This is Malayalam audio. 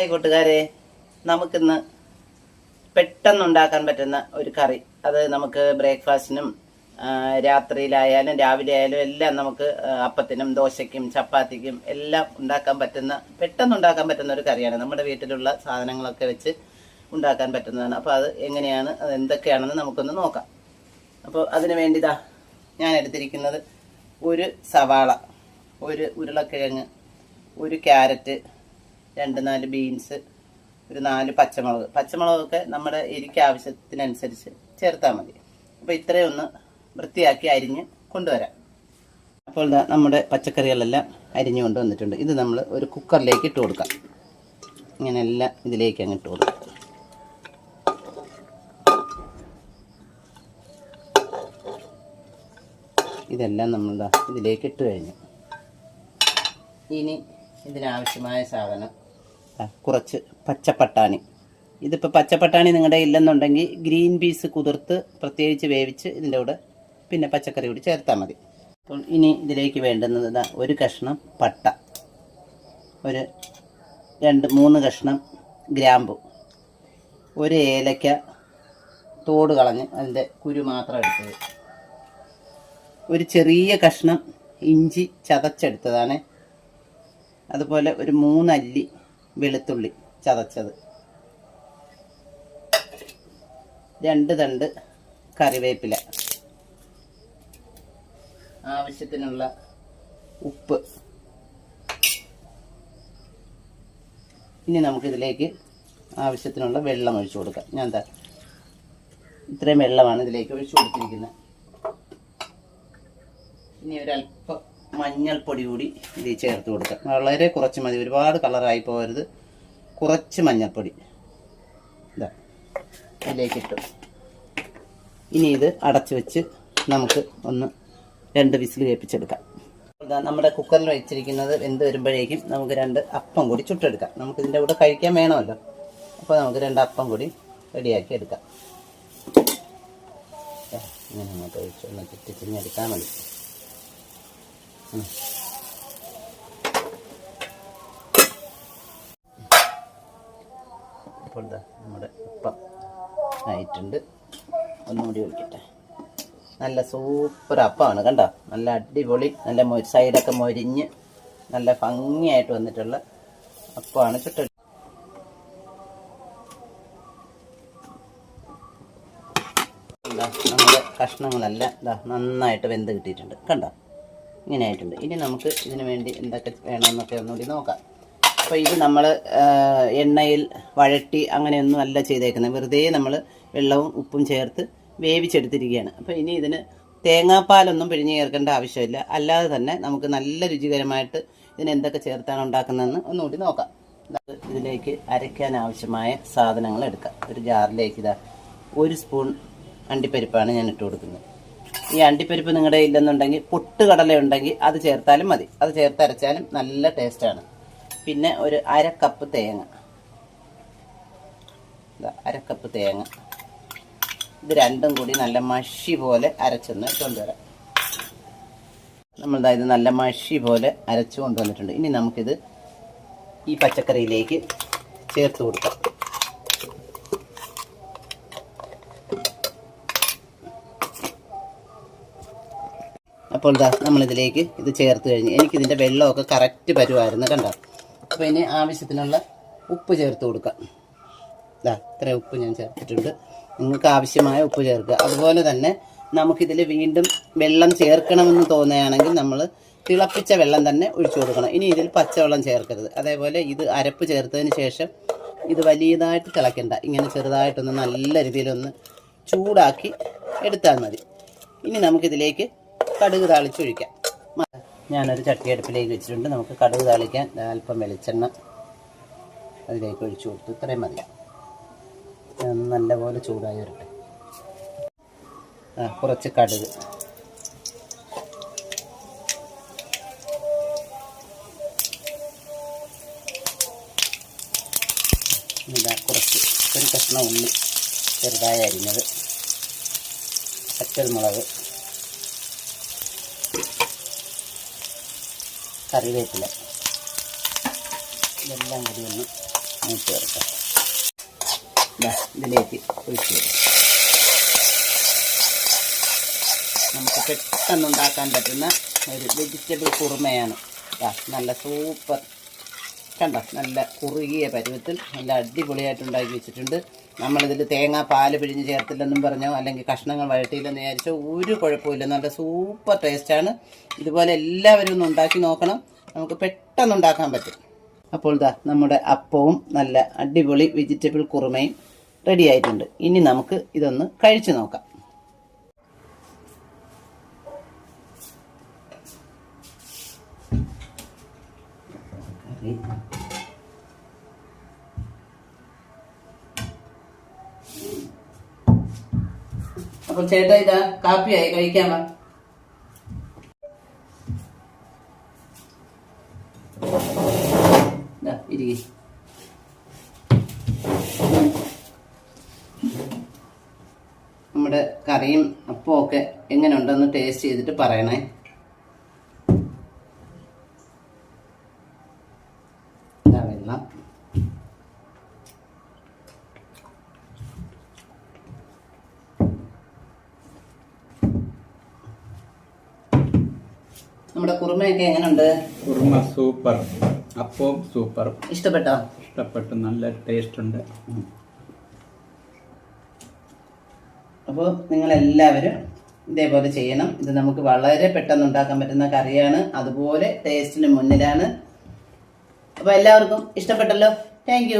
ഹായ് കൂട്ടുകാരെ. നമുക്കിന്ന് പെട്ടെന്ന് ഉണ്ടാക്കാൻ പറ്റുന്ന ഒരു കറി. അത് നമുക്ക് ബ്രേക്ക്ഫാസ്റ്റിനും രാത്രിയിലായാലും രാവിലെ ആയാലും എല്ലാം നമുക്ക് അപ്പത്തിനും ദോശയ്ക്കും ചപ്പാത്തിക്കും എല്ലാം ഉണ്ടാക്കാൻ പറ്റുന്ന പെട്ടെന്ന് ഉണ്ടാക്കാൻ പറ്റുന്ന ഒരു കറിയാണ്. നമ്മുടെ വീട്ടിലുള്ള സാധനങ്ങളൊക്കെ വെച്ച് ഉണ്ടാക്കാൻ പറ്റുന്നതാണ്. അപ്പോൾ അത് എങ്ങനെയാണ് അത് എന്തൊക്കെയാണെന്ന് നമുക്കൊന്ന് നോക്കാം. അപ്പോൾ അതിന് വേണ്ടിതാ ഞാൻ എടുത്തിരിക്കുന്നത് ഒരു സവാള ഒരു ഉരുളക്കിഴങ്ങ് ഒരു ക്യാരറ്റ് രണ്ട് നാല് ബീൻസ് ഒരു നാല് പച്ചമുളക്. പച്ചമുളകൊക്കെ നമ്മുടെ എരിക്ക് ആവശ്യത്തിനനുസരിച്ച് ചേർത്താൽ മതി. അപ്പോൾ ഇത്രയും ഒന്ന് വൃത്തിയാക്കി അരിഞ്ഞ് കൊണ്ടുവരാം. അപ്പോൾ ഇതാ നമ്മുടെ പച്ചക്കറികളെല്ലാം അരിഞ്ഞു കൊണ്ടുവന്നിട്ടുണ്ട്. ഇത് നമ്മൾ ഒരു കുക്കറിലേക്ക് ഇട്ട് കൊടുക്കാം. ഇങ്ങനെ എല്ലാം ഇതിലേക്ക് അങ്ങ് ഇട്ട് കൊടുക്കാം. ഇതെല്ലാം നമ്മൾ ഇതിലേക്ക് ഇട്ട് കഴിഞ്ഞു. ഇനി ഇതിനാവശ്യമായ സാധനം കുറച്ച് പച്ചപ്പട്ടാണി. ഇതിപ്പോൾ പച്ചപ്പട്ടാണി നിങ്ങളുടെ ഇല്ലെന്നുണ്ടെങ്കിൽ ഗ്രീൻ പീസ് കുതിർത്ത് പ്രത്യേകിച്ച് വേവിച്ച് ഇതിന്റെ കൂടെ പിന്നെ പച്ചക്കറി കൂടി ചേർത്താൽ മതി. അപ്പോൾ ഇനി ഇതിലേക്ക് വേണ്ടുന്നത് ഒരു കഷ്ണം പട്ട. ഒരു രണ്ട് മൂന്ന് കഷ്ണം ഗ്രാമ്പു. ഒരു ഏലക്ക തോട് കളഞ്ഞ് അതിന്റെ കുരു മാത്രം എടുത്തത്. ഒരു ചെറിയ കഷ്ണം ഇഞ്ചി ചതച്ചെടുത്തതാണ്. അതുപോലെ ഒരു മൂന്നല്ലി വെളുത്തുള്ളി ചതച്ചത്. രണ്ട് തണ്ട് കറിവേപ്പില. ആവശ്യത്തിനുള്ള ഉപ്പ്. ഇനി നമുക്കിതിലേക്ക് ആവശ്യത്തിനുള്ള വെള്ളം ഒഴിച്ചു കൊടുക്കാം. ഞാൻ എന്താ ഇത്രയും വെള്ളമാണ് ഇതിലേക്ക് ഒഴിച്ചു കൊടുത്തിരിക്കുന്നത്. ഇനി ഒരല്പം മഞ്ഞൾപ്പൊടി കൂടി ഇതിൽ ചേർത്ത് കൊടുക്കാം വളരെ കുറച്ച് മതി. ഒരുപാട് കളറായി പോകരുത്. കുറച്ച് മഞ്ഞൾപ്പൊടി. ഇതാ. ഇതിലേക്ക് ഇട്ടു ഇനി ഇത് അടച്ചു വെച്ച് നമുക്ക് ഒന്ന് രണ്ട് വിസിൽ വേപ്പിച്ചെടുക്കാം. ഇതാ നമ്മുടെ കുക്കറിൽ വെച്ചിരിക്കുന്നത് വെന്ത് വരുമ്പോഴേക്കും നമുക്ക് രണ്ട് അപ്പം കൂടി ചുട്ടെടുക്കാം. നമുക്ക് ഇതിന്റെ കൂടെ കഴിക്കാൻ വേണമല്ലോ. അപ്പോൾ നമുക്ക് രണ്ട് അപ്പം കൂടി റെഡിയാക്കി എടുക്കാം. ഇങ്ങനെ അങ്ങോട്ട് ഒഴിച്ച് ഒന്ന് വേണ്ടി. അപ്പോൾ നമ്മുടെ അപ്പം ആയിട്ടുണ്ട്. ഒന്നുകൂടി ഒഴിക്കട്ടെ. നല്ല സൂപ്പർ അപ്പമാണ് കണ്ടോ? നല്ല അടിപൊളി നല്ല സൈഡൊക്കെ മൊരിഞ്ഞ് നല്ല ഭംഗിയായിട്ട് വന്നിട്ടുള്ള അപ്പമാണ് എന്താ നമ്മുടെ കഷ്ണങ്ങളെല്ലാം ഇതാ നന്നായിട്ട് വെന്ത് കിട്ടിയിട്ടുണ്ട് കണ്ടോ? ഇങ്ങനെ ആയിട്ടുണ്ട്. ഇനി നമുക്ക് ഇതിന് വേണ്ടി എന്തൊക്കെ വേണമെന്നൊക്കെ ഒന്നുകൂടി നോക്കാം. അപ്പോൾ ഇത് നമ്മൾ എണ്ണയിൽ വഴട്ടി അങ്ങനെയൊന്നും അല്ല ചെയ്തേക്കുന്നത്. വെറുതെ നമ്മൾ വെള്ളവും ഉപ്പും ചേർത്ത് വേവിച്ചെടുത്തിരിക്കുകയാണ്. അപ്പോൾ ഇനി ഇതിന് തേങ്ങാപ്പാലൊന്നും പിഴിഞ്ഞ് ചേർക്കേണ്ട ആവശ്യമില്ല. അല്ലാതെ തന്നെ നമുക്ക് നല്ല രുചികരമായിട്ട് ഇതിന് എന്തൊക്കെ ചേർത്താണ് ഉണ്ടാക്കുന്നതെന്ന് ഒന്നുകൂടി നോക്കാം. ഇത് ഇതിലേക്ക് അരയ്ക്കാൻ ആവശ്യമായ സാധനങ്ങൾ എടുക്കാം. ഒരു ജാറിലേക്ക് ഇതാ ഒരു സ്പൂൺ അണ്ടിപ്പരിപ്പാണ് ഞാൻ ഇട്ട് കൊടുക്കുന്നത്. ഈ അണ്ടിപ്പരിപ്പ് നിങ്ങളുടെ ഇല്ലെന്നുണ്ടെങ്കിൽ പൊട്ടുകടല ഉണ്ടെങ്കിൽ അത് ചേർത്താലും മതി. അത് ചേർത്ത് അരച്ചാലും നല്ല ടേസ്റ്റാണ്. പിന്നെ ഒരു അര കപ്പ് തേങ്ങ അരക്കപ്പ് അര കപ്പ് തേങ്ങ. ഇത് രണ്ടും കൂടി നല്ല മഷി പോലെ അരച്ചൊന്ന് കൊണ്ടുവരാം. നമ്മളിതാ ഇത് നല്ല മഷി പോലെ അരച്ചു കൊണ്ടുവന്നിട്ടുണ്ട്. ഇനി നമുക്കിത് ഈ പച്ചക്കറിയിലേക്ക് ചേർത്ത് കൊടുക്കാം. അപ്പോൾ ഇതാ നമ്മളിതിലേക്ക് ഇത് ചേർത്ത് കഴിഞ്ഞ്. എനിക്കിതിന്റെ വെള്ളമൊക്കെ കറക്റ്റ് വരുമായിരുന്നു കണ്ടോ? അപ്പോൾ ഇനി ആവശ്യത്തിനുള്ള ഉപ്പ് ചേർത്ത് കൊടുക്കാം. ഇതാ ഇത്ര ഉപ്പ് ഞാൻ ചേർത്തിട്ടുണ്ട്. നിങ്ങൾക്ക് ആവശ്യമായ ഉപ്പ് ചേർക്കുക. അതുപോലെ തന്നെ നമുക്കിതിൽ വീണ്ടും വെള്ളം ചേർക്കണമെന്ന് തോന്നുകയാണെങ്കിൽ നമ്മൾ തിളപ്പിച്ച വെള്ളം തന്നെ ഒഴിച്ചു കൊടുക്കണം. ഇനി ഇതിൽ പച്ചവെള്ളം ചേർക്കരുത്. അതേപോലെ ഇത് അരപ്പ് ചേർത്തതിന് ശേഷം ഇത് വലിയതായിട്ട് തിളയ്ക്കണ്ട. ഇങ്ങനെ ചെറുതായിട്ടൊന്ന് നല്ല രീതിയിലൊന്ന് ചൂടാക്കി എടുത്താൽ മതി. ഇനി നമുക്കിതിലേക്ക് കടുക് താളിച്ചൊഴിക്കാം. ഞാനൊരു ചട്ടി അടുപ്പിലേക്ക് വെച്ചിട്ടുണ്ട്. നമുക്ക് കടുക് താളിക്കാൻ അല്പം വെളിച്ചെണ്ണ അതിലേക്ക് ഒഴിച്ചു കൊടുത്തു ഇത്രയും മതി. നല്ലപോലെ ചൂടായി വരട്ടെ. ആ കുറച്ച് കടുക്. കുറച്ച് ഒരു കഷ്ണം ഉള്ളി ചെറുതായി അരിഞ്ഞത്. പച്ചമുളക്. കറിവേപ്പില. ഇതെല്ലാം കൂടി ഒന്ന് നമുക്ക് ചേർക്കാം ഇതിലേക്ക് ഒഴിച്ച് നമുക്ക് പെട്ടെന്ന് ഉണ്ടാക്കാൻ പറ്റുന്ന ഒരു വെജിറ്റബിൾ കുറുമയാണ്. നല്ല സൂപ്പർ കണ്ടോ നല്ല കുറുകിയ പരുവത്തിൽ നല്ല അടിപൊളിയായിട്ട് ഉണ്ടാക്കി വെച്ചിട്ടുണ്ട്. നമ്മളിതിൽ തേങ്ങ പാൽ പിഴിഞ്ഞ് ചേർത്തില്ലെന്നും പറഞ്ഞോ അല്ലെങ്കിൽ കഷ്ണങ്ങൾ വഴട്ടിയില്ലെന്ന് വിചാരിച്ചോ ഒരു കുഴപ്പമില്ല നല്ല സൂപ്പർ ടേസ്റ്റാണ്. ഇതുപോലെ എല്ലാവരും ഒന്ന് ഉണ്ടാക്കി നോക്കണം. നമുക്ക് പെട്ടെന്ന് ഉണ്ടാക്കാൻ പറ്റും. അപ്പോൾ ഇതാ നമ്മുടെ അപ്പവും നല്ല അടിപൊളി വെജിറ്റബിൾ കുറുമയും റെഡി ആയിട്ടുണ്ട്. ഇനി നമുക്ക് ഇതൊന്ന് കഴിച്ചു നോക്കാം. അപ്പോൾ ചേട്ടാ ഇതാ കാപ്പിയായി കഴിക്കാമ ഇരിക്ക്. നമ്മുടെ കറിയും അപ്പമൊക്കെ ഒക്കെ എങ്ങനെ ഉണ്ടെന്ന് ടേസ്റ്റ് ചെയ്തിട്ട് പറയണേ ഇതാ വെള്ളം നമ്മുടെ കുറുമയൊക്കെ എങ്ങനെയുണ്ട് കുറുമ സൂപ്പർ. അപ്പവും സൂപ്പർ. ഇഷ്ടപ്പെട്ടോ? ഇഷ്ടപ്പെട്ടു. നല്ല ടേസ്റ്റ് ഉണ്ട് അപ്പോൾ നിങ്ങളെല്ലാവരും ഇതേപോലെ ചെയ്യണം. ഇത് നമുക്ക് വളരെ പെട്ടെന്ന് ഉണ്ടാക്കാൻ പറ്റുന്ന കറിയാണ്. അതുപോലെ ടേസ്റ്റിന് മുന്നിലാണ്. അപ്പോൾ എല്ലാവർക്കും ഇഷ്ടപ്പെട്ടല്ലോ. താങ്ക്